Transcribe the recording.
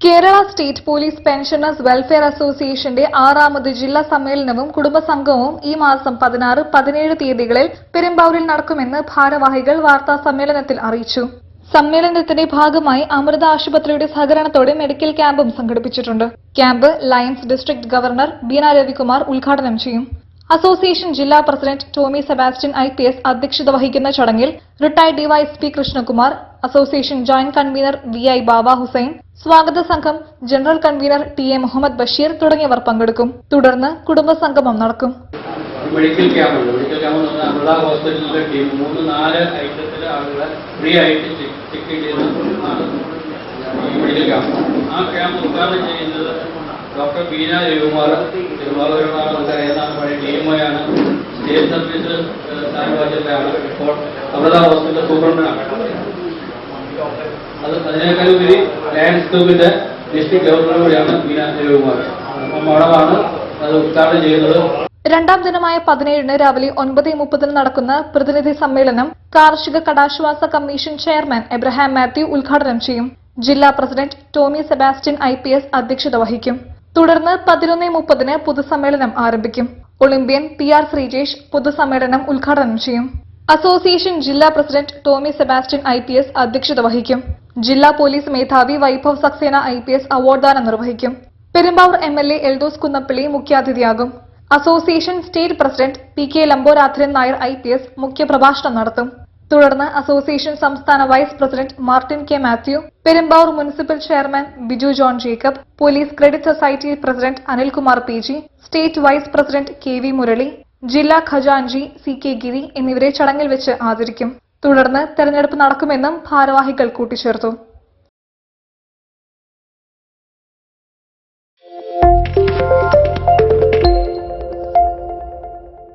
Kerala state police pensioners welfare അസോസിയേഷന്റെ ആറാമത് ജില്ലാ സമ്മേളനവും കുടുംബസംഗമവും ഈ മാസം പതിനാറ് പതിനേഴ് തീയതികളിൽ പെരുമ്പാവൂരിൽ നടക്കുമെന്ന് ഭാരവാഹികൾ വാർത്താ സമ്മേളനത്തിൽ അറിയിച്ചു. സമ്മേളനത്തിന്റെ ഭാഗമായി അമൃത ആശുപത്രിയുടെ സഹകരണത്തോടെ മെഡിക്കൽ ക്യാമ്പും സംഘടിപ്പിച്ചിട്ടുണ്ട്. Camp Lions district governor Beena Ravikumar ഉദ്ഘാടനം ചെയ്യും. അസോസിയേഷൻ ജില്ലാ president Tomy Sebastian I P S അധ്യക്ഷത വഹിക്കുന്ന ചടങ്ങിൽ retired DYSP Krishnakumar association joint convener V I Baba Hussain സ്വാഗത സംഘം general convener T A Muhammad Basheer തുടങ്ങിയവർ പങ്കെടുക്കും. തുടർന്ന് കുടുംബ സംഗമം നടക്കും medical camp medical camp Amrita ഹോസ്പിറ്റലിലെ ടീം മൂന്ന് നാല് ഐറ്റത്തിലെ ആളുകളെ ഫ്രീ ആയിട്ട് ചെക്ക് ചെയ്യുന്ന മെഡിക്കൽ ക്യാമ്പ്. ആ ക്യാമ്പ് ഉദ്ഘാടനം ചെയ്യുന്നത് ഡോക്ടർ ബീന രവികുമാർ. തിരുവാതിരനാൾ നമുക്കറിയാവുന്ന പഴയ ഡി എം ആണ് സ്റ്റേറ്റ് സർവീസ് സാമ്രാജ്യത്തിലാണ് ഇപ്പോൾ അമൃത ഹോസ്പിറ്റൽ സൂപ്രണ്ടാണ് അത് അതിനേക്കാൾ ഉപരി ലയൺസ് ഗ്രൂപ്പിന്റെ ഡിസ്ട്രിക്ട് ഗവർണർ കൂടിയാണ് ബീന അപ്പം അത് ഉദ്ഘാടനം ചെയ്യുന്നത്. രണ്ടാം ദിനമായ പതിനേഴിന് രാവിലെ ഒൻപത് മുപ്പതിന് നടക്കുന്ന പ്രതിനിധി സമ്മേളനം കാർഷിക കടാശ്വാസ കമ്മീഷൻ ചെയർമാൻ എബ്രഹാം മാത്യു ഉദ്ഘാടനം ചെയ്യും. ജില്ലാ പ്രസിഡന്റ് ടോമി സെബാസ്റ്റ്യൻ ഐ അധ്യക്ഷത വഹിക്കും. തുടർന്ന് പതിനൊന്ന് മുപ്പതിന് പൊതുസമ്മേളനം ആരംഭിക്കും. ഒളിമ്പ്യൻ പി ആർ ശ്രീജേഷ് പൊതുസമ്മേളനം ഉദ്ഘാടനം ചെയ്യും. അസോസിയേഷൻ ജില്ലാ പ്രസിഡന്റ് ടോമി സെബാസ്റ്റ്യൻ ഐ അധ്യക്ഷത വഹിക്കും. ജില്ലാ പോലീസ് മേധാവി Vaibhav Saxena I P S അവാർഡ്ദാനം നിർവഹിക്കും. Perumbavoor M L A Eldhose Kunnappilly മുഖ്യാതിഥിയാകും. Association state president P K Lambodharan Nair I P S മുഖ്യപ്രഭാഷണം നടത്തും. തുടർന്ന് അസോസിയേഷൻ സംസ്ഥാന vice president Martin K Mathew Perumbavoor municipal chairman Biju John Jacob police credit society president Anilkumar P G state vice president K V Murali ജില്ലാ ഖജാൻജി C K ഗിരി എന്നിവരെ ചടങ്ങിൽ വെച്ച് ആദരിക്കും. തുടർന്ന് തെരഞ്ഞെടുപ്പ് നടക്കുമെന്നും ഭാരവാഹികൾ കൂട്ടിച്ചേർത്തു.